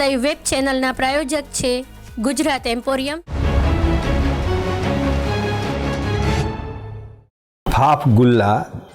લઈ વેબ ચેનલના પ્રાયોજક છે ગુજરાત એમ્પોરિયમ ફાફ ગુલ્લા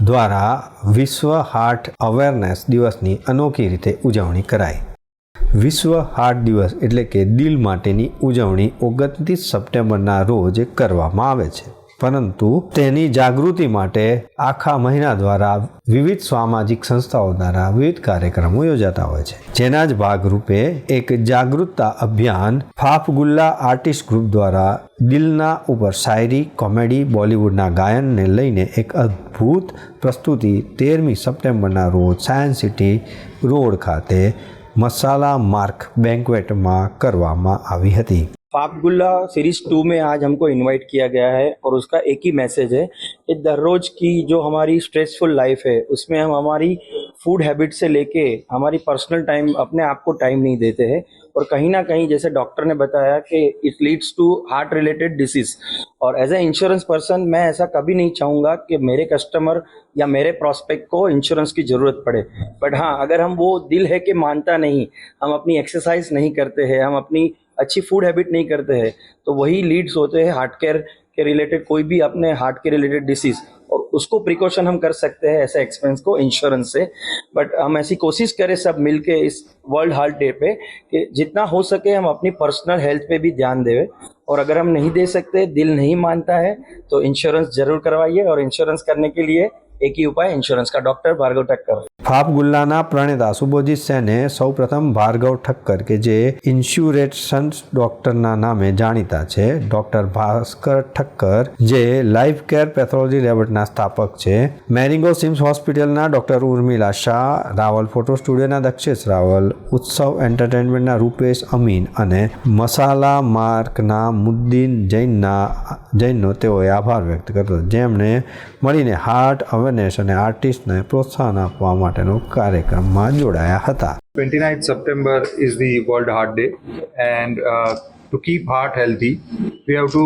દ્વારા વિશ્વ હાર્ટ અવેરનેસ દિવસની અનોખી રીતે ઉજવણી કરાઈ વિશ્વ હાર્ટ દિવસ એટલે કે દિલ માટેની ઉજવણી ઓગણત્રીસ સપ્ટેમ્બરના રોજ કરવામાં આવે છે પરંતુ તેની જાગૃતિ માટે આખા મહિના દ્વારા વિવિધ સામાજિક સંસ્થાઓ દ્વારા વિવિધ કાર્યક્રમો યોજાતા હોય છે જેના જ ભાગરૂપે એક જાગૃતતા અભિયાન ફાફગુલ્લા આર્ટિસ્ટ ગ્રુપ દ્વારા દિલના ઉપર શાયરી કોમેડી બોલિવૂડના ગાયનને લઈને એક અદ્ભુત પ્રસ્તુતિ તેરમી સપ્ટેમ્બરના રોજ સાયન્સ સિટી રોડ ખાતે મસાલા માર્ક બેન્કવેટમાં કરવામાં આવી હતી पापगुल्ला सीरीज टू में आज हमको इनवाइट किया गया है और उसका एक ही मैसेज है कि दर रोज़ की जो हमारी स्ट्रेसफुल लाइफ है उसमें हम हमारी फूड हैबिट से लेके हमारी पर्सनल टाइम अपने आप को टाइम नहीं देते हैं और कहीं ना कहीं जैसे डॉक्टर ने बताया कि it leads to heart related disease और एज ए इंश्योरेंस पर्सन मैं ऐसा कभी नहीं चाहूँगा कि मेरे कस्टमर या मेरे प्रॉस्पेक्ट को इंश्योरेंस की ज़रूरत पड़े बट हाँ अगर हम वो दिल है कि मानता नहीं हम अपनी एक्सरसाइज नहीं करते हैं हम अपनी अच्छी फूड हैबिट नहीं करते हैं तो वही लीड्स होते हैं हार्ट केयर के रिलेटेड कोई भी अपने हार्ट के रिलेटेड डिसीज और उसको प्रिकॉशन हम कर सकते हैं ऐसे एक्सपेंस को इंश्योरेंस से बट हम ऐसी कोशिश करें सब मिल के इस वर्ल्ड हार्ट डे पे कि जितना हो सके हम अपनी पर्सनल हेल्थ पे भी ध्यान देवे और अगर हम नहीं दे सकते दिल नहीं मानता है तो इंश्योरेंस जरूर करवाइए और इंश्योरेंस करने के लिए એક ही उपाय इंश्योरेंस का डॉक्टर भार्गव ફાફ ગુલ્લાના પ્રણેતા સુબોજીત સેને સૌપ્રથમ ભાર્ગવ ઠક્કર કે જે ઇન્સ્યુરેશન્સ ડોક્ટરના નામે જાણીતા છે ડોક્ટર ભાસ્કર ઠક્કર જે લાઈફ કેર પેથોલોજી લેબના સ્થાપક છે મેરિંગો સિમ્સ હોસ્પિટલના ડોક્ટર ઉર્મિલા શાહ રાવલ ફોટો સ્ટુડિયોના દક્ષેશ રાવલ ઉત્સવ એન્ટરટેનમેન્ટના રૂપેશ અમીન અને મસાલા માર્કના મુદ્દીન જૈનના જૈનનો તેઓએ આભાર વ્યક્ત કર્યો જેમણે મળીને હાર્ટ અવેરનેસ અને આર્ટિસ્ટને પ્રોત્સાહન આપવા માટેનો કાર્યક્રમમાં જોડાયા હતા twenty ninth September is the world heart day and to keep heart healthy we have to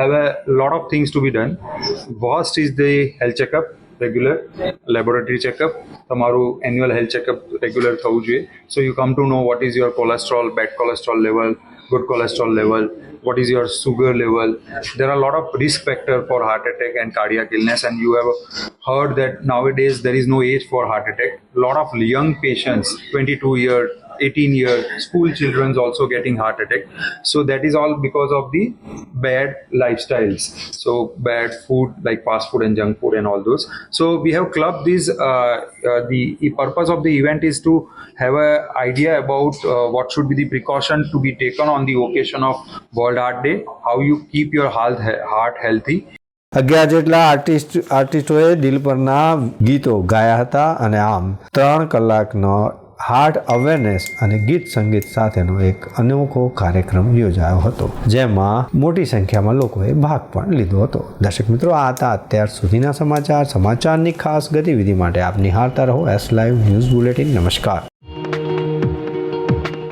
have a lot of things to be done first is the health checkup regular laboratory checkup તમારું annual health checkup regular થવું જોઈએ so you come to know what is your cholesterol bad cholesterol level good cholesterol level what is your sugar level there are a lot of risk factor for heart attack and cardiac illness and you have heard that nowadays there is no age for heart attack a lot of young patients 22 year 18 year school children's also getting heart attack so that is all because of the bad lifestyles so bad food like fast food and junk food and all those so we have clubbed these uh, uh, the, the purpose of the event is to have a idea about uh, what should be the precaution to be taken on the occasion of world heart day how you keep your health, heart healthy અગિયાર જેટલા artist આર્ટિસ્ટોએ દિલ ગીતો ગાયા હતા અને આમ ત્રણ કલાકનો હાર્ટ અવેરનેસ અને ગીત સંગીત સાથેનો એક અનોખો કાર્યક્રમ યોજાયો હતો જેમાં મોટી સંખ્યામાં લોકોએ ભાગ પણ લીધો હતો દર્શક મિત્રો આ હતા અત્યાર સુધીના સમાચાર સમાચારની ખાસ ગતિવિધિ માટે આપ નિહાળતા રહો એસ લાઈવ ન્યૂઝ બુલેટિન નમસ્કાર